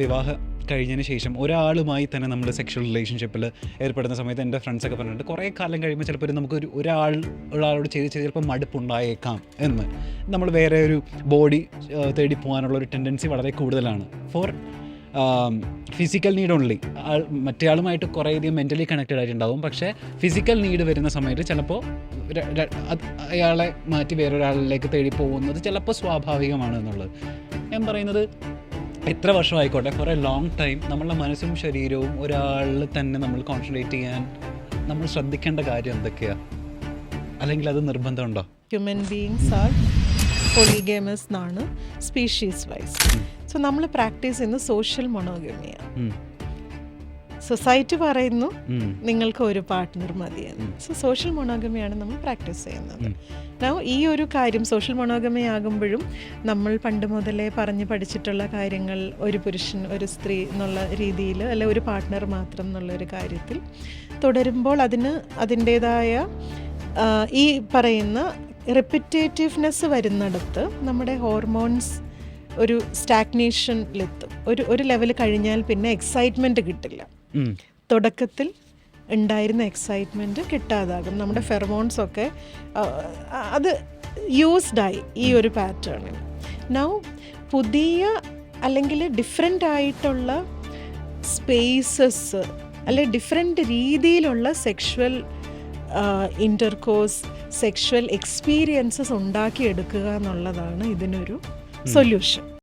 വിവാഹം കഴിഞ്ഞതിന് ശേഷം ഒരാളുമായി തന്നെ നമ്മൾ സെക്ഷൽ റിലേഷൻഷിപ്പിൽ ഏർപ്പെടുന്ന സമയത്ത് എന്റെ ഫ്രണ്ട്സൊക്കെ പറഞ്ഞിട്ടുണ്ട് കുറേ കാലം കഴിയുമ്പോൾ ചിലപ്പോൾ ഒരു നമുക്കൊരു ഒരാൾ ഒരാളോട് ചെയ്ത് ചെയ്ത് ചിലപ്പോൾ മടുപ്പുണ്ടായേക്കാം എന്ന്. നമ്മൾ വേറെ ഒരു ബോഡി തേടി പോകാനുള്ള ഒരു ടെൻഡൻസി വളരെ കൂടുതലാണ്. ഫോർ ഫിസിക്കൽ നീഡ് ഓൺലി ആൾ മറ്റേ ആളുമായിട്ട് കുറേയധികം മെന്റലി കണക്റ്റഡ് ആയിട്ടുണ്ടാവും. പക്ഷേ ഫിസിക്കൽ നീഡ് വരുന്ന സമയത്ത് ചിലപ്പോൾ അയാളെ മാറ്റി വേറൊരാളിലേക്ക് തേടി പോകുന്നത് ചിലപ്പോൾ സ്വാഭാവികമാണ് എന്നുള്ളത്. ഞാൻ പറയുന്നത് എത്ര വർഷമായിക്കോട്ടെ. ഫോർ എ ലോങ് ടൈം നമ്മളുടെ മനസ്സും ശരീരവും ഒരാളിൽ തന്നെ നമ്മൾ കോൺസെൻട്രേറ്റ് ചെയ്യാൻ നമ്മൾ ശ്രദ്ധിക്കേണ്ട കാര്യം എന്തൊക്കെയാ? അല്ലെങ്കിൽ അത് നിർബന്ധമുണ്ടോ? ഹ്യൂമൻ ബീങ്സ് ആർ പൊളിഗേമസ് എന്നാണ് സ്പീഷീസ് വൈസ് സോ നമ്മൾ പ്രാക്ടീസ് ചെയ്യുന്നത് സോഷ്യൽ മൊണോഗമിയാണ് സൊസൈറ്റി പറയുന്നു നിങ്ങൾക്ക് ഒരു പാർട്ട്ണർ മതിയെന്ന്. സോ സോഷ്യൽ മൊണോഗമിയാണ് നമ്മൾ പ്രാക്ടീസ് ചെയ്യുന്നത്. നൗ ഈ ഒരു കാര്യം സോഷ്യൽ മൊണോഗമി ആകുമ്പോഴും നമ്മൾ പണ്ട് മുതലേ പറഞ്ഞ് പഠിച്ചിട്ടുള്ള കാര്യങ്ങൾ ഒരു പുരുഷൻ ഒരു സ്ത്രീ എന്നുള്ള രീതിയിൽ അല്ലെ ഒരു പാർട്ട്ണർ മാത്രം എന്നുള്ള ഒരു കാര്യത്തിൽ തുടരുമ്പോൾ അതിന് അതിന്റേതായ ഈ പറയുന്ന റിപ്പിറ്റേറ്റീവ്നെസ് വരുന്നിടത്ത് നമ്മുടെ ഹോർമോൺസ് ഒരു സ്റ്റാഗ്നേഷനിലെത്തും ഒരു ഒരു ലെവൽ കഴിഞ്ഞാൽ പിന്നെ എക്സൈറ്റ്മെന്റ് കിട്ടില്ല. തുടക്കത്തിൽ ഉണ്ടായിരുന്ന എക്സൈറ്റ്മെന്റ് കിട്ടാതാകും. നമ്മുടെ ഫെർമോൺസ് ഒക്കെ അത് യൂസ്ഡായി ഈ ഒരു പാറ്റേണിൽ നൗ. പുതിയ അല്ലെങ്കിൽ ഡിഫറെന്റ് ആയിട്ടുള്ള സ്പേസസ് അല്ലെ ഡിഫറെന്റ് രീതിയിലുള്ള സെക്ഷുവൽ ഇന്റർകോഴ്സ് സെക്ഷുവൽ എക്സ്പീരിയൻസസ് ഉണ്ടാക്കിയെടുക്കുക എന്നുള്ളതാണ് ഇതിനൊരു സൊല്യൂഷൻ